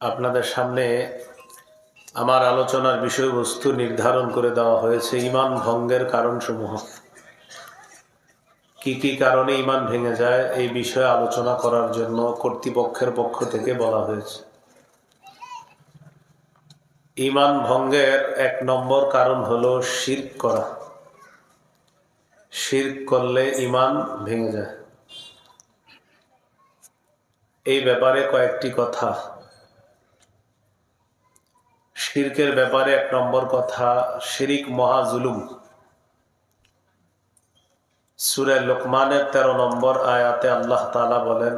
আপনাদের সামনে আমার আলোচনার বিষয়বস্তু নির্ধারণ করে দেওয়া হয়েছে ইমান ভঙ্গের কারণসমূহ। কি কি কারণে ইমান ভেঙে যায় এই বিষয়ে আলোচনা করার জন্য কর্তৃপক্ষের পক্ষ থেকে বলা হয়েছে। ইমান ভঙ্গের এক নম্বর কারণ হলো শির্ক করা। শির্ক করলে ইমান ভেঙে যায়। এই ব্যাপারে কয়েকটি কথা। শির্কের ব্যাপারে এক নম্বর কথা শিরিক মহা জুলুম সুরে লোকমানের তেরো নম্বর আয়াতে আল্লাহ তালা বলেন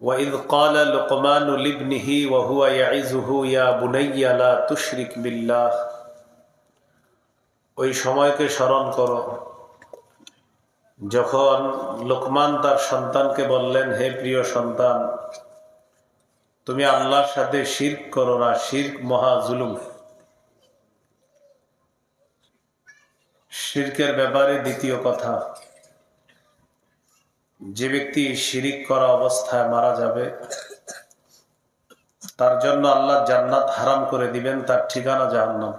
وَإِذْ قَالَ لُقْمَانُ لِابْنِهِ وَهُوَ يَعِظُهُ يَا بُنَيَّ لَا تُشْرِكْ بِاللَّهِ ওই সময়কে স্মরণ করো যখন লোকমান তার সন্তানকে বললেন হে প্রিয় সন্তান তুমি আল্লাহর সাথে শির্ক করো না, শির্ক মহা জুলুম। শির্কের ব্যাপারে দ্বিতীয় কথা, যে ব্যক্তি শিরিক করা অবস্থায় মারা যাবে, তার জন্য আল্লাহ জান্নাত হারাম করে দিবেন, তার ঠিকানা জাহান্নাম।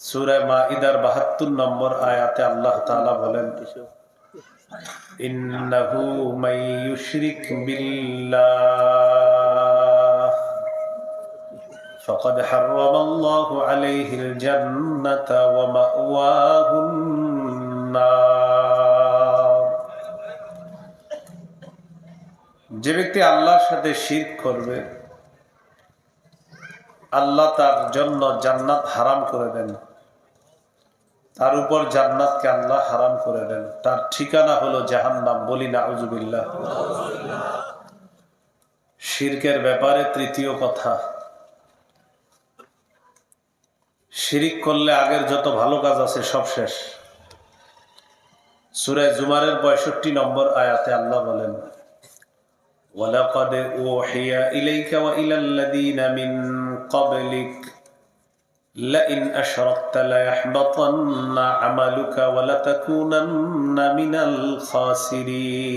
সুরায় মাইদার বাহাত্তর নম্বর আয়াতে আল্লাহ তাআলা বলেন إنه من يشرك بالله فقد حرم الله عليه الجنة ومأواه النار যে ব্যক্তি আল্লাহর সাথে শিরক করবে আল্লাহ তার জন্য জান্নাত হারাম করে দেন তার উপর জান্নাতকে আল্লাহ হারাম করে দেন তার ঠিকানা হলো জাহান্নাম বলি না আউজুবিল্লাহ শিরকের ব্যাপারে তৃতীয় কথা শিরিক করলে আগের যত ভালো কাজ আছে সব শেষ সুরায় জুমারের পঁয়ষট্টি নম্বর আয়াতে আল্লাহ বলেন ولقد أوحي إليك وإلى الذين من قبلك لئن أشركت ليحبطن عملك ولتكونن من الخاسرين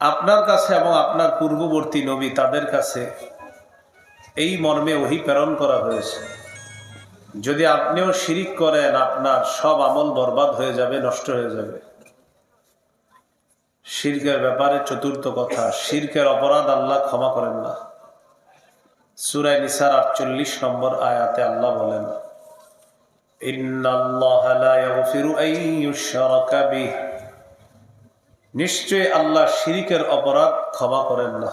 আপনার কাছে এবং আপনার পূর্ববর্তী নবী তাদের কাছে এই মর্মে ওহি প্রেরণ করা হয়েছে যদি আপনিও শিরিক করেন আপনার সব আমল বরবাদ হয়ে যাবে নষ্ট হয়ে যাবে শির্কের ব্যাপারে চতুর্থ কথা শির্কের অপরাধ আল্লাহ ক্ষমা করেন না সুরায় নিসার আটচল্লিশ নম্বর আয়াতে আল্লাহ বলেন নিশ্চয় আল্লাহ শিরিকের অপরাধ ক্ষমা করেন না।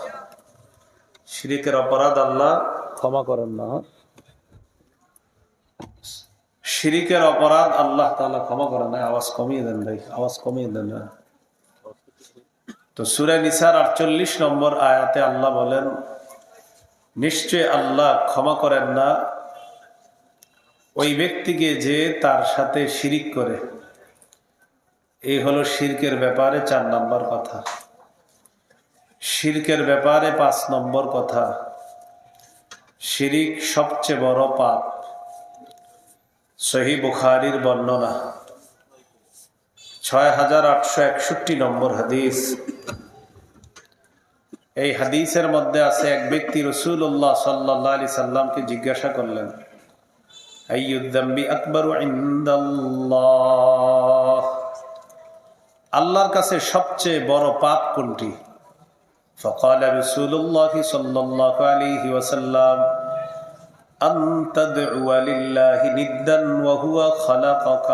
শিরিকের অপরাধ আল্লাহ ক্ষমা করেন না। শিরিকের অপরাধ আল্লাহ তাআলা ক্ষমা করেন না। আওয়াজ কমিয়ে দেন ভাই, আওয়াজ কমিয়ে দেন তো সুরে নিসার আটচল্লিশ নম্বর আয়াতে আল্লাহ বলেন নিশ্চয় আল্লাহ ক্ষমা করেন না। ওই ব্যক্তিকে যে তার সাথে শিরিক করে। এই হলো শির্কের ব্যাপারে চার নম্বর কথা। শির্কের ব্যাপারে পাঁচ নম্বর কথা। শিরিক সবচেয়ে বড় পাপ। সহি বুখারির বর্ণনা। ছয় হাজার আটশো একষট্টি নম্বর হাদিস। এই হাদিসের মধ্যে আছে এক ব্যক্তি রসুল্লাহ সাল্লাহ আলি সাল্লামকে জিজ্ঞাসা করলেন আইয়ুদ্দাম্বি আকবর আল্লাহর কাছে সবচেয়ে বড় পাপ কোনটি فقال رسول الله صلى الله عليه وسلم أن تدعو لله ندا وهو خلقك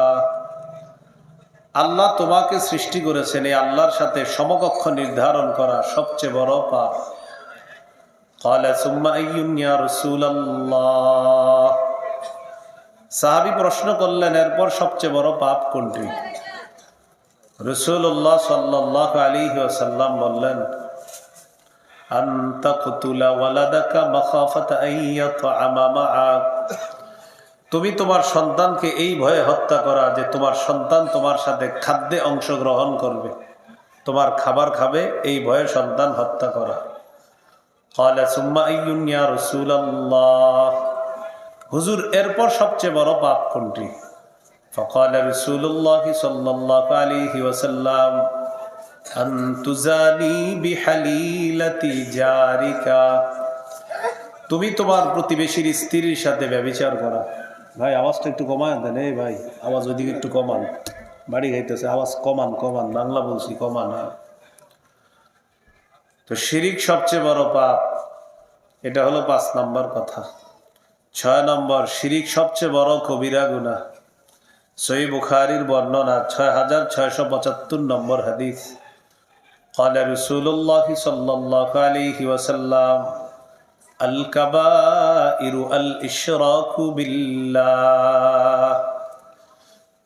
আল্লাহ তোমাকে সৃষ্টি করেছেন এই আল্লাহর সাথে সমকক্ষ নির্ধারণ করা সবচেয়ে বড় পাপ। সাহাবি প্রশ্ন করলেন, এরপর সবচেয়ে বড় পাপ কোনটি? রসুল্লাহ সাল্লাহ আলী সাল্লাম বললেন তুমি তোমার সন্তানকে এই ভয়ে হত্যা করা যে তোমার সন্তান তোমার সাথে খাদ্যে অংশগ্রহণ করবে। তোমার খাবার খাবে, এই ভয়ে সন্তান হত্যা করা। হুজুর, এরপর সবচেয়ে বড় পাপ কোনটি? রসুল্লাহ তুমি তোমার প্রতিবেশীর স্ত্রীর সাথে ব্যবচার করা। ভাই আওয়াজটা একটু কমান দেন এই ভাই আওয়াজ ওইদিকে একটু কমান বাড়ি খাইতেছে আওয়াজ কমান কমান বাংলা বলছি কমান হ্যাঁ। তো শিরিক সবচেয়ে বড় পাপ এটা হলো পাঁচ নম্বর কথা ছয় নম্বর শিরিক সবচেয়ে বড় কবিরা গুনা সই বুখারির বর্ণনা ছয় হাজার ছয়শো পঁচাত্তর নম্বর হাদিস قال رسول الله صلى الله عليه وسلم الكبائر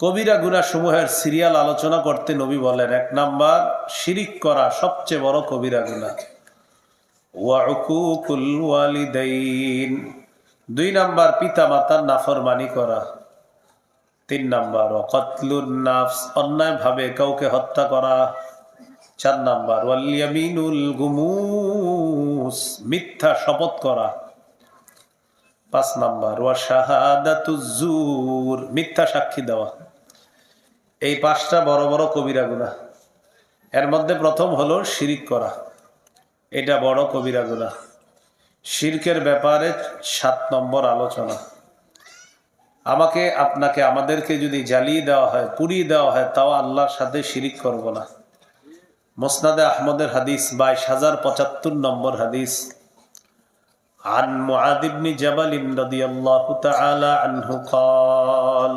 কবিরা গুনা সমূহের সিরিয়াল আলোচনা করতে নবী বলেন, এক নাম্বার, শিরিক করা সবচেয়ে বড় কবিরা গুনা দুই নাম্বার পিতা মাতার নাফরমানি করা। তিন নাম্বার কতলুর নাফস অন্যায় ভাবে কাউকে হত্যা করা। চার নাম্বার ওয়ালিয়ামিনুল গুমুস, মিথ্যা শপথ করা। পাঁচ নাম্বার, ওয়া শাহাদাতুজুর মিথ্যা সাক্ষী দেওয়া। এই পাঁচটা বড় বড় কবিরা গুনাহ। এর মধ্যে প্রথম হলো শিরিক করা। এটা বড় কবিরা গুনাহ। শিরকের ব্যাপারে সাত নম্বর আলোচনা। আমাকে, আপনাকে, আমাদেরকে যদি জ্বালিয়ে দেওয়া হয়, পুড়িয়ে দেওয়া হয়, তাও আল্লাহর সাথে শিরিক করব না। মোসনাদে আহমদের হাদিস বাইশ হাজার পঁচাত্তর নম্বর হাদিস। عن معاذ بن جبل رضي الله تعالى عنه قال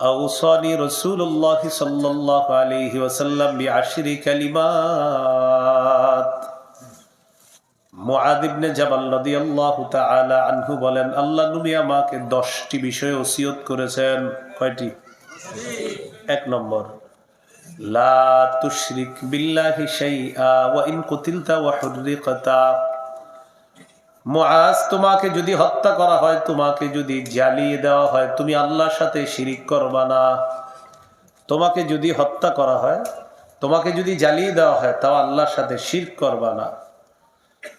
أوصاني رسول الله صلى الله عليه وسلم بعشر كلمات মুআদ ইবনে জাবাল রাদিয়াল্লাহু তাআলা আনহু বলেন আল্লাহ নবী আমাকে 10টি বিষয়ে ওসিয়ত করেছেন কয়টি এক নম্বর লা তুশরিক বিল্লাহি শাইআ ওয়া ইন কুতিলতা ওয়া হুররিকতা মুআজ, তোমাকে যদি হত্যা করা হয়, তোমাকে যদি জ্বালিয়ে দেওয়া হয়, তুমি আল্লাহর সাথে শিরিক করবা না। তোমাকে যদি হত্যা করা হয়, তোমাকে যদি জ্বালিয়ে দেওয়া হয়, তাও আল্লাহর সাথে শিরক করবা না।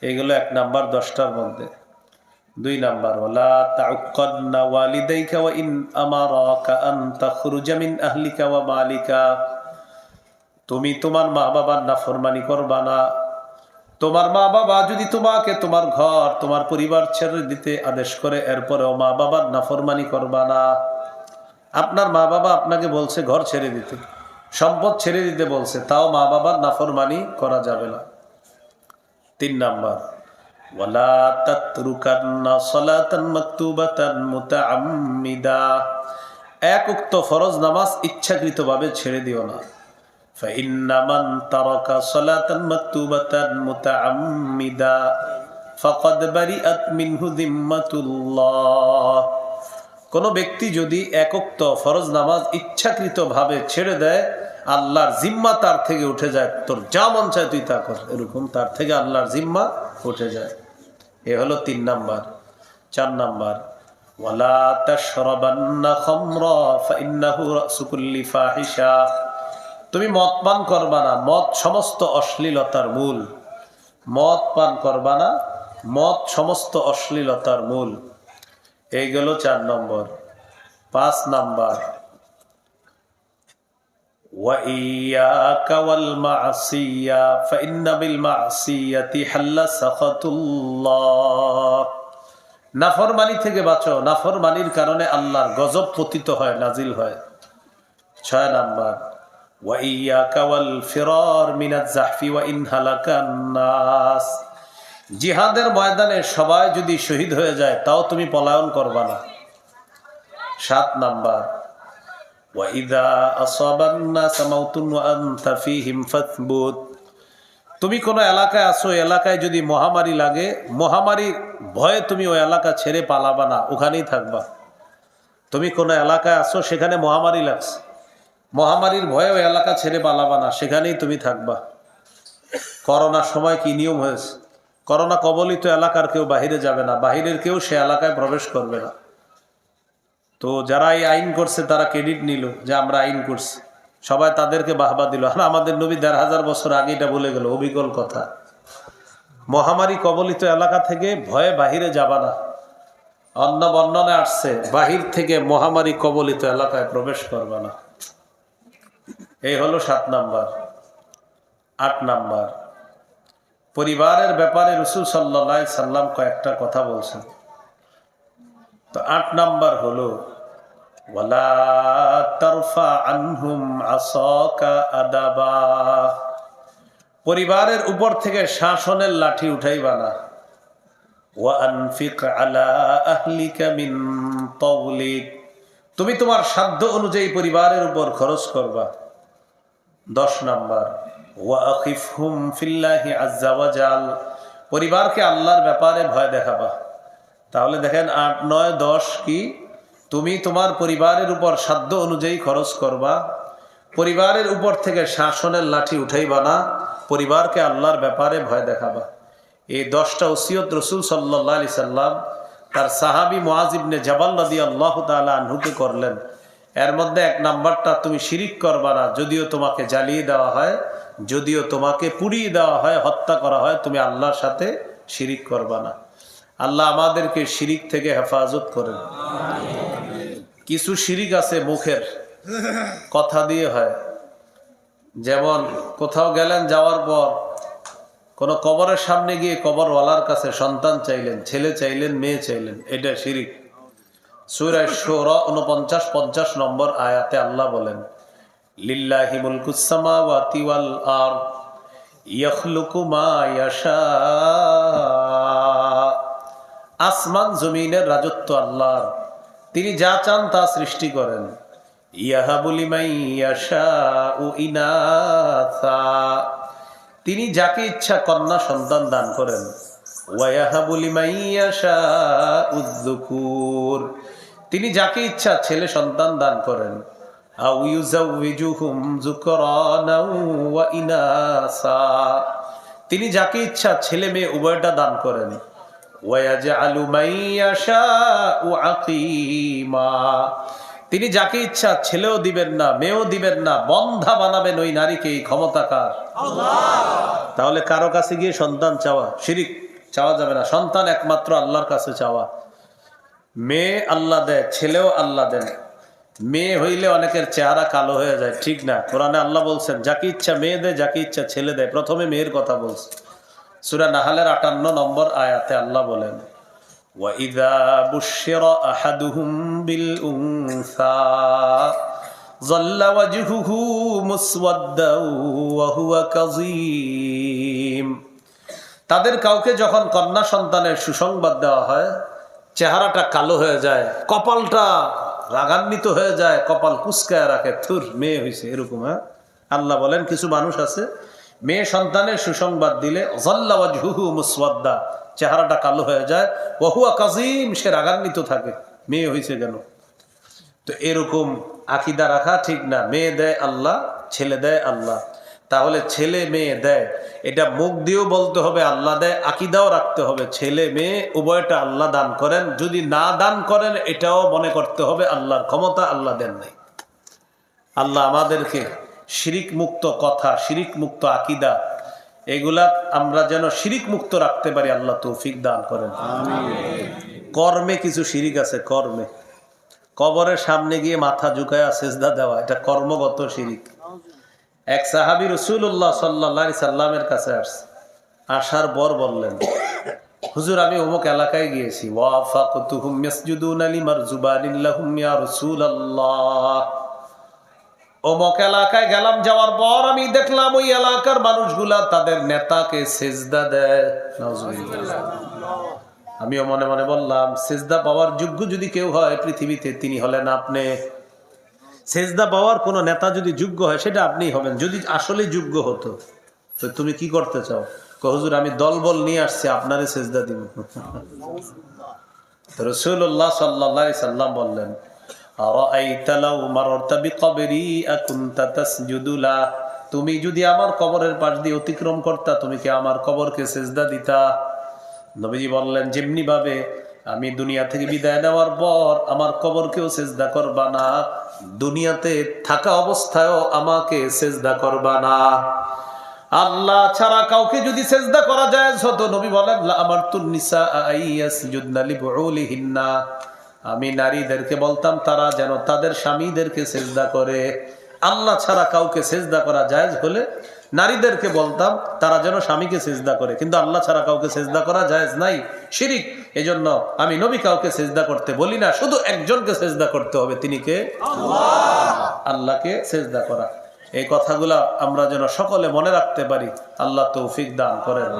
এগুলো এক নাম্বার, দশটার মধ্যে। দুই নাম্বার ওলা তাউক্কান্না ওয়ালিদাইকা ওয়া ইন আমারাকা আন আহলিকা ওয়া মালিকা। তুমি তোমার মা বাবার নাফরমানি করবা না। তোমার মা বাবা যদি তোমাকে তোমার ঘর, তোমার পরিবার ছেড়ে দিতে আদেশ করে, এরপরেও মা বাবার নাফরমানি করবা না। আপনার মা বাবা আপনাকে বলছে, ঘর ছেড়ে দিতে। সম্পদ ছেড়ে দিতে বলছে, তাও মা বাবার নাফরমানি করা যাবে না। তিন নাম্বার, ওয়ালা তাতরুকান্না এক উক্ত ফরজ নামাজ ইচ্ছাকৃতভাবে ছেড়ে দিও না। ফাইন্না মান তারাকা সালাতান মাকতুবাতান মুতাআম্মিদা ফাকাদ বারিআত মিনহু যিম্মাতুল্লাহ কোন ব্যক্তি যদি একক্ত ফরজ নামাজ ইচ্ছাকৃতভাবে ছেড়ে দেয়, আল্লাহর জিম্মা তার থেকে উঠে যায়। তোর যা মন চায় তুই তা কর। এরকম তার থেকে আল্লাহর জিম্মা উঠে যায়। এ হলো তিন নাম্বার। চার নাম্বার। ওয়ালা তাশরাবান্না খামরা, ফাইন্নাহু রাসু কুল্লি ফাহিশা। তুমি মদ পান করবা না মদ সমস্ত অশ্লীলতার মূল মদ পান করবা না মদ সমস্ত অশ্লীলতার মূল এই গেল চার নম্বর পাঁচ নাম্বার وإياك والمعصية فإن بالمعصية حل سخط الله নাফরমানি থেকে বাঁচো নাফরমানির কারণে আল্লাহর গজব পতিত হয় নাজিল হয় ছয় নাম্বার وإياك والفرار من الزحف وإن هلك الناس জিহাদের ময়দানে সবাই যদি শহীদ হয়ে যায় তাও তুমি পলায়ন করবা না সাত নাম্বার وإذا أصاب الناس موت وأنت فيهم فاثبت তুমি কোন এলাকায় আসো এলাকায় যদি মহামারী লাগে মহামারী ভয়ে তুমি ওই এলাকা ছেড়ে পালাবা না ওখানেই থাকবা তুমি কোন এলাকায় আসো সেখানে মহামারী লাগছে মহামারীর ভয়ে ওই এলাকা ছেড়ে পালাবা না, সেখানেই তুমি থাকবা। করোনার সময় কি নিয়ম হয়েছে? করোনা কবলিত এলাকার কেউ বাহিরে যাবে না, বাহিরের কেউ সে এলাকায় প্রবেশ করবে না। তো যারা এই আইন করছে, তারা ক্রেডিট নিল যে আমরা আইন করছি। সবাই তাদেরকে বাহবা দিল। আর আমাদের নবী দেড় হাজার বছর আগে এটা বলে গেল, অবিকল কথা। মহামারী কবলিত এলাকা থেকে ভয়ে বাহিরে যাবা না। অন্য বর্ণনায় আসছে, বাহির থেকে মহামারী কবলিত এলাকায় প্রবেশ করবা না। এই হলো সাত নাম্বার, আট নাম্বার। পরিবারের ব্যাপারে রসুল সাল্লা সাল্লাম কয়েকটা কথা বলছেন। তো আট নাম্বার হলো আসাকা আদাবা। পরিবারের উপর থেকে শাসনের লাঠি উঠাইবা না। তুমি তোমার সাধ্য অনুযায়ী পরিবারের উপর খরচ করবা। দশ নাম্বার পরিবারকে আল্লাহর ব্যাপারে ভয় দেখাবা। তাহলে দেখেন আট, নয়, দশ কি? তুমি তোমার পরিবারের উপর সাধ্য অনুযায়ী খরচ করবা। পরিবারের উপর থেকে শাসনের লাঠি উঠাইবা না। পরিবারকে আল্লাহর ব্যাপারে ভয় দেখাবা। এই দশটা ওসিয়ত রসুল সাল্লাহ আলি সাল্লাম তার সাহাবি মোয়াজিবনে জবাল নদী আল্লাহ তালা আনহুকে করলেন। এর মধ্যে এক নাম্বারটা তুমি শিরিক করবা না, যদিও তোমাকে জ্বালিয়ে দেওয়া হয়, যদিও তোমাকে পুড়িয়ে দেওয়া হয়, হত্যা করা হয়, তুমি আল্লাহর সাথে শিরিক করবা না। আল্লাহ আমাদেরকে শিরিক থেকে হেফাজত করেন। কিছু শিরিক আছে মুখের, কথা দিয়ে হয়। যেমন, কোথাও গেলেন, যাওয়ার পর কোনো কবরের সামনে গিয়ে কবরওয়ালার কাছে সন্তান চাইলেন, ছেলে চাইলেন, মেয়ে চাইলেন, এটা শিরিক। উনপঞ্চাশ পঞ্চাশ নম্বর আয়াতে আল্লাহ বলেন আর আসমান জমিনের রাজত্ব আল্লাহর। তিনি যা চান তা সৃষ্টি করেন। ইয়াহাবুলি তিনি যাকে ইচ্ছা কন্যা সন্তান দান করেন। ওয়াহাবুলি উদ্দুকুর তিনি যাকে ইচ্ছা ছেলে সন্তান দান করেন। তিনি যাকে ইচ্ছা ছেলে মেয়ে উভয়টা দান করেন। তিনি যাকে ইচ্ছা ছেলেও দিবেন না, মেয়েও দিবেন না, বন্ধা বানাবেন ওই নারীকে, এই ক্ষমতাকার। তাহলে কারও কাছে গিয়ে সন্তান চাওয়া, শিরিক চাওয়া যাবে না। সন্তান একমাত্র আল্লাহর কাছে চাওয়া। মেয়ে আল্লাহ দেয় ছেলেও আল্লাহ দেন মেয়ে হইলে অনেকের চেহারা কালো হয়ে যায় ঠিক না কোরআনে আল্লাহ বলছেন যাকে ইচ্ছা মেয়ে দেয় যাকে ইচ্ছা ছেলে দেয় প্রথমে মেয়ের কথা বলছে সুরা নাহালের আটান্ন নম্বর আয়াতে আল্লাহ বলেন وَإِذَا بُشِّرَ أَحَدُهُم بِالْأُنثَى ظَلَّ وَجْهُهُ مُسْوَدًّا وَهُوَ كَظِيمٌ তাদের কাউকে যখন কন্যা সন্তানের সুসংবাদ দেওয়া হয় চেহারাটা কালো হয়ে যায়, কপালটা রাগান্বিত হয়ে যায়, কপাল কুচকায় রাখে। থুর, মেয়ে হয়েছে এরকম হ্যাঁ? আল্লাহ বলেন, কিছু মানুষ আছে, মেয়ে সন্তানের সুসংবাদ দিলে মুসওয়াদ্দা, চেহারাটা কালো হয়ে যায়, ওহুয়া কাজিম সে রাগান্বিত থাকে, মেয়ে হয়েছে কেন? তো এরকম আকিদা রাখা ঠিক না, মেয়ে দেয় আল্লাহ, ছেলে দেয় আল্লাহ। তাহলে ছেলে মেয়ে দেয়। এটা মুখ দিয়েও বলতে হবে, আল্লাহ দেয়। আকিদাও রাখতে হবে, ছেলে মেয়ে উভয়টা আল্লাহ দান করেন। যদি না দান করেন, এটাও মনে করতে হবে, আল্লাহর ক্ষমতা আল্লাহ দেন নাই। আল্লাহ আমাদেরকে শিরিক মুক্ত কথা শিরিক মুক্ত আকিদা, এগুলা আমরা যেন শিরিক মুক্ত রাখতে পারি, আল্লাহ তৌফিক দান করেন। কর্মে কিছু শিরিক আছে, কর্মে। কবরের সামনে গিয়ে মাথা ঝুঁকায়া সেজদা দেওয়া, এটা কর্মগত শিরিক। এক সাহাবি রসুল্লাহ সাল্লা সাল্লামের কাছে আসছে। আসার পর বললেন, হুজুর, আমি অমুক এলাকায় গিয়েছি। এলাকায় গেলাম, যাওয়ার পর আমি দেখলাম ওই এলাকার মানুষগুলা তাদের নেতাকে সেজদা দেয়। আমিও মনে মনে বললাম, সেজদা পাওয়ার যোগ্য যদি কেউ হয় পৃথিবীতে, তিনি হলেন আপনি। সেজদা পাওয়ার কোনো নেতা যদি যোগ্য হয়, সেটা আপনিই হবেন। যদি আসলে যোগ্য হতো, তো তুমি কি করতে চাও? কহজুর আমি দলবল নিয়ে আসছি, আপনারে সেজদা দিব। রসুল্লাহ সাল্লাহ সাল্লাম বললেন তুমি যদি আমার কবরের পাশ দিয়ে অতিক্রম করতা, তুমি কি আমার কবরকে সেজদা দিতা? নবীজি বললেন যেমনি ভাবে আমি দুনিয়া থেকে বিদায় নেওয়ার পর আমার কবরকেও সেজদা করবা না দুনিয়াতে থাকা অবস্থায়ও আমাকে সেজদা করবা না। আল্লাহ ছাড়া কাউকে যদি সেজদা করা যায় হতো, নবী বলেন, "লা আমার তুন্নিসা আমি নারীদেরকে বলতাম, তারা যেন তাদের স্বামীদেরকে সেজদা করে। আল্লাহ ছাড়া কাউকে সেজদা করা যায় হলে নারীদেরকে বলতাম তারা যেন স্বামীকে সেজদা করে। কিন্তু আল্লাহ ছাড়া কাউকে সেজদা করা যায় নাই। শিরিক এজন্য আমি নবী কাউকে সেজদা করতে বলি না শুধু একজনকে সেজদা করতে হবে। তিনি কে? আল্লাহকে সেজদা করা। এই কথাগুলা আমরা যেন সকলে মনে রাখতে পারি। আল্লাহ তৌফিক দান করেন।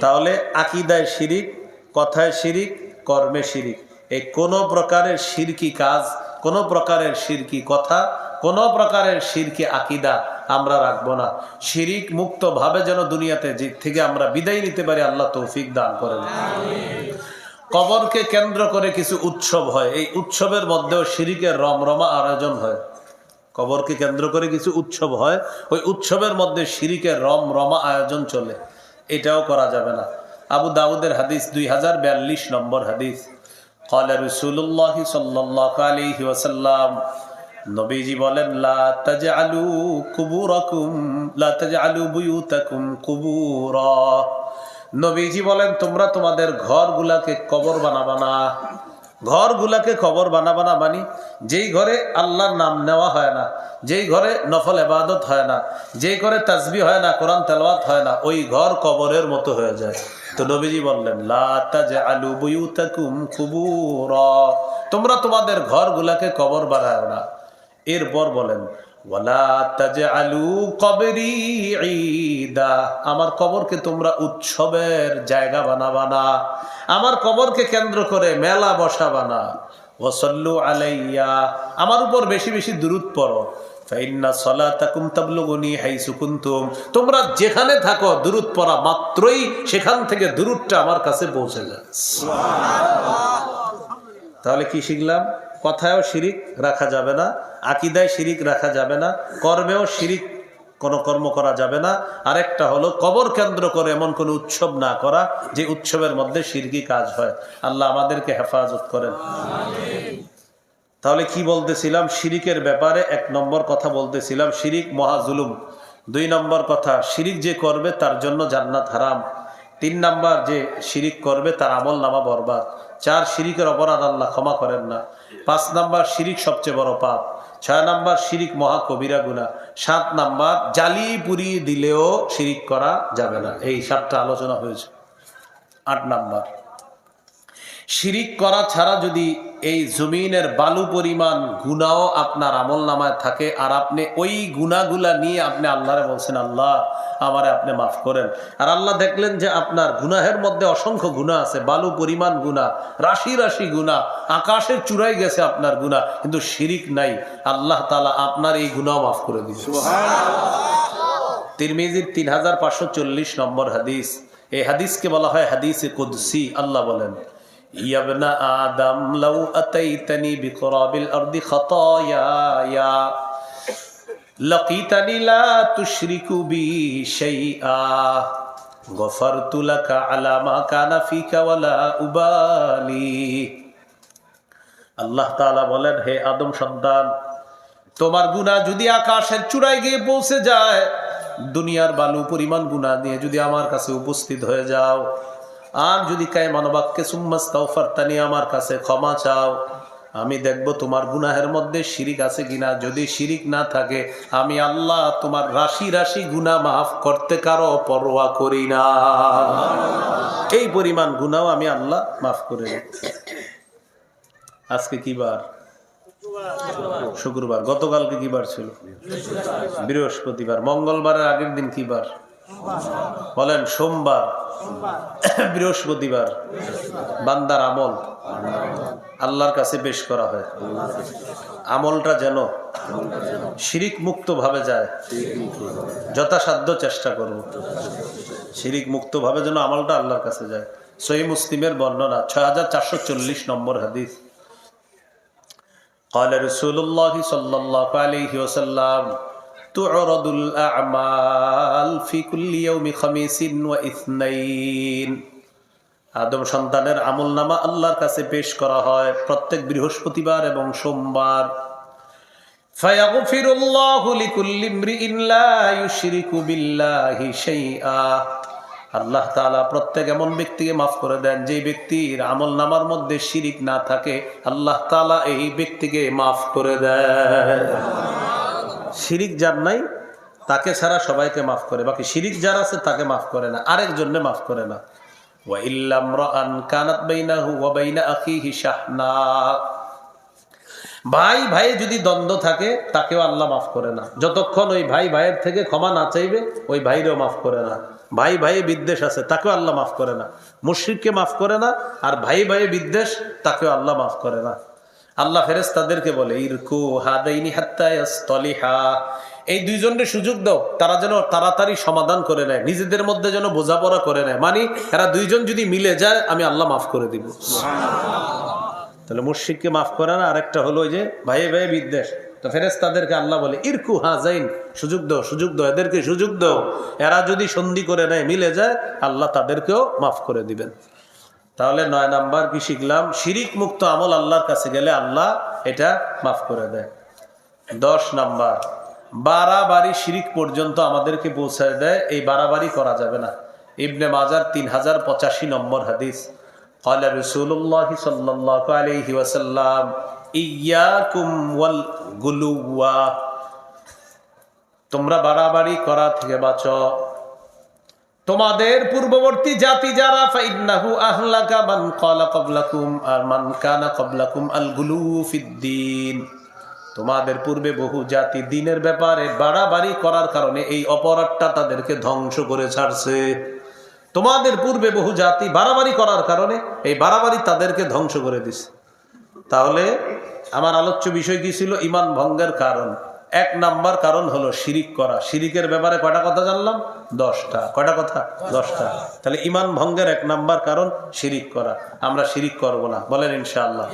তাহলে আকিদায় শিরিক কথায় শিরিক কর্মে শিরিক। এই কোন প্রকারের শিরকি কাজ কোন প্রকারের শিরকি কথা কোন প্রকারের শিরকি আকিদা আমরা রাখবো না শিরিক মুক্ত ভাবে যেন দুনিয়াতে যে থেকে আমরা বিদায় নিতে পারি আল্লাহ তৌফিক দান করেন কবরকে কেন্দ্র করে কিছু উৎসব হয় এই উৎসবের মধ্যেও শিরিকের রমরমা আয়োজন হয় কবরকে কেন্দ্র করে কিছু উৎসব হয় ওই উৎসবের মধ্যে শিরিকের রম রমা আয়োজন চলে এটাও করা যাবে না আবু দাউদের হাদিস দুই হাজার বিয়াল্লিশ নম্বর হাদিস قال رسول الله صلى الله عليه وسلم নবীজি বলেন, লা তাজআলু কুবুরাকুম, লা তাজআলু বুয়ুতাকুম কুবুরা। নবীজি বলেন, তোমরা তোমাদের ঘরগুলাকে কবর বানাবা না। ঘরগুলাকে কবর বানাবা না মানি, যেই ঘরে আল্লাহর নাম নেওয়া হয় না, যেই ঘরে নফল এবাদত হয় না, যেই ঘরে তাজবি হয় না, কোরআন তেলাওয়াত হয় না, ওই ঘর কবরের মতো হয়ে যায়। তো নবীজি বললেন, লা তাজআলু বুয়ুতাকুম কুবুরা। তোমরা তোমাদের ঘরগুলাকে কবর বানায় না। এরপর বলেন আমার কবরকে তোমরা উৎসবের জায়গা বানাবা না। আমার কবরকে কেন্দ্র করে মেলা বসাবা না। ওয়াসাল্লু আলাইয়া আমার উপর বেশি বেশি দূরত পড়ো। তোমরা যেখানে থাকো দূরত পড়া মাত্রই সেখান থেকে দূরতটা আমার কাছে পৌঁছে যায়। তাহলে কি শিখলাম? কথায়ও শিরিক রাখা যাবে না, আকিদায় শিরিক রাখা যাবে না, কর্মেও শিরিক কোনো কর্ম করা যাবে না। আরেকটা হলো, কবর কেন্দ্র করে এমন কোনো উৎসব না করা যে উৎসবের মধ্যে শিরকি কাজ হয়। আল্লাহ আমাদেরকে হেফাজত করেন। তাহলে কি বলতেছিলাম? শিরিকের ব্যাপারে এক নম্বর কথা বলতেছিলাম, শিরিক মহাজুলুম। দুই নম্বর কথা, শিরিক যে করবে তার জন্য জান্নাত হারাম। তিন নাম্বার, যে শিরিক করবে তার আমল নামা বরবাদ। চার, শিরিকের অপরাধ আল্লাহ ক্ষমা করেন না। পাঁচ নাম্বার শিরিক সবচেয়ে বড় পাপ, ছয় নাম্বার শিরিক মহাকবিরা গুণা সাত নাম্বার জালি পুরি দিলেও শিরিক করা যাবে না। এই সাতটা আলোচনা হয়েছে। আট নাম্বার, শিরিক করা ছাড়া যদি এই জমিনের বালু পরিমাণ গুণাও আপনার আমল নামায় থাকে আর আপনি ওই গুণাগুলা নিয়ে আপনি আল্লাহরে বলছেন আল্লাহ আমারে আপনি মাফ করেন। আর আল্লাহ দেখলেন যে আপনার গুনাহের মধ্যে অসংখ্য গুণা আছে বালু পরিমাণ গুণা রাশি রাশি গুণা আকাশের চূড়াই গেছে আপনার গুণা কিন্তু শিরিক নাই। আল্লাহ তালা আপনার এই গুণাও মাফ করে দিবে তিরমিজির তিন হাজার পাঁচশো চল্লিশ নম্বর হাদিস। এই হাদিসকে বলা হয় হাদিসে কুদ্সি আল্লাহ বলেন يا ابن آدم لو أتيتني بقراب الأرض خطايايا لقيتني لا تشرك بي شيئا غفرت لك على ما كان فيك ولا أبالي আল্লাহ তাআলা বলেন হে আদম সন্তান তোমার গুনাহ যদি আকাশের চূড়ায় গিয়ে পৌঁছে যায় দুনিয়ার বালু পরিমাণ গুনাহ নিয়ে যদি আমার কাছে উপস্থিত হয়ে যাও আর যদি কায় মানবাক্যে সুম্মাস্তানি আমার কাছে ক্ষমা চাও, আমি দেখব তোমার গুনাহের মধ্যে শিরিক আছে কিনা। যদি শিরিক না থাকে, আমি আল্লাহ তোমার রাশি রাশি গুনাহ মাফ করতে কারও পরোয়া করি না। এই পরিমাণ গুনাও আমি আল্লাহ মাফ করে আজকে কি বার? শুক্রবার। গতকালকে কি বার ছিল? বৃহস্পতিবার। মঙ্গলবারের আগের দিন কি বার? বলেন সোমবার বৃহস্পতিবার বান্দার আমল আল্লাহর কাছে পেশ করা হয় আমলটা যেন শিরিক মুক্ত ভাবে যায় যথাসাধ্য চেষ্টা করব শিরিক মুক্ত ভাবে যেন আমলটা আল্লাহর কাছে যায় সহি মুসলিমের বর্ণনা ছয় হাজার চারশো চল্লিশ নম্বর হাদিস قال رسول الله صلى الله عليه وسلم تعرض الأعمال في كل يوم خميس واثنين আদম সন্তানের আমল নামা আল্লাহর কাছে পেশ করা হয় প্রত্যেক বৃহস্পতিবার এবং সোমবার فيغفر الله لكل امرئ لا يشرك بالله شيئا আল্লাহ তাআলা প্রত্যেক এমন ব্যক্তিকে মাফ করে দেন যে ব্যক্তির আমল নামার মধ্যে শিরিক না থাকে আল্লাহ তাআলা এই ব্যক্তিকে মাফ করে দেয় শিরিক যার নাই, তাকে ছাড়া সবাইকে মাফ করে। বাকি শিরিক যার আছে, তাকে মাফ করে না। আরেক জন্য মাফ করে না। ভাই ভাইয়ে যদি দ্বন্দ্ব থাকে, তাকেও আল্লাহ মাফ করে না। যতক্ষণ ওই ভাই, ভাইয়ের থেকে ক্ষমা না চাইবে, ওই ভাইরেও মাফ করে না। ভাই ভাইয়ে বিদ্বেষ আছে, তাকেও আল্লাহ মাফ করে না। মুশ্রিককে মাফ করে না, আর ভাই ভাইয়ে বিদ্বেষ, তাকেও আল্লাহ মাফ করে না। আল্লাহ ফেরেস তাদেরকে বলে ইরকু হাদাইনি হাত্তায়াস্তলিহা এই দুইজনের সুযোগ দাও তারা যেন তাড়াতাড়ি সমাধান করে নেয় নিজেদের মধ্যে যেন বোঝাপড়া করে নেয়। মানে এরা দুইজন যদি মিলে যায় আমি আল্লাহ মাফ করে দিব। তাহলে মুর্শিদকে মাফ করে না আরেকটা হলো যে ভাইয়ে ভাইয়ে বিদ্বেষ। তো ফেরেস তাদেরকে আল্লাহ বলে ইরকু হাজাইন সুযোগ দাও সুযোগ দাও এদেরকে সুযোগ দাও। এরা যদি সন্ধি করে নেয় মিলে যায় আল্লাহ তাদেরকেও মাফ করে দিবেন। তাহলে নয় নাম্বার কি শিখলাম শিরিক মুক্ত আমল আল্লাহর কাছে গেলে আল্লাহ এটা মাফ করে দেয় দশ নাম্বার বাড়াবাড়ি শিরিক পর্যন্ত আমাদেরকে পৌঁছায় দেয় এই বাড়াবাড়ি করা যাবে না ইবনে মাজার তিন হাজার পঁচাশি নম্বর হাদিস قال رسول الله صلى الله عليه وسلم إياكم والغلو তোমরা বাড়াবাড়ি করা থেকে বাঁচো তোমাদের পূর্ববর্তী জাতি যারা, ফাইন্নাহু আহলাকা মান ক্বালা ক্বাবলাকুম আর মান কানা ক্বাবলাকুম আল গুলু ফিদ্দিন। তোমাদের পূর্বে বহু জাতি দিনের ব্যাপারে বাড়াবাড়ি করার কারণে এই অপরাধটা তাদেরকে ধ্বংস করে ছাড়ছে। তোমাদের পূর্বে বহু জাতি বাড়াবাড়ি করার কারণে এই বাড়াবাড়ি তাদেরকে ধ্বংস করে দিছে। তাহলে আমার আলোচ্য বিষয় কি ছিল? ইমান ভঙ্গের কারণ। এক নাম্বার কারণ হলো শিরিক করা। শিরিকের ব্যাপারে কয়টা কথা জানলাম? দশটা। কয়টা কথা? দশটা। তাহলে ইমান ভঙ্গের এক নাম্বার কারণ শিরিক করা। আমরা শিরিক করব না। বলেন ইনশাআল্লাহ।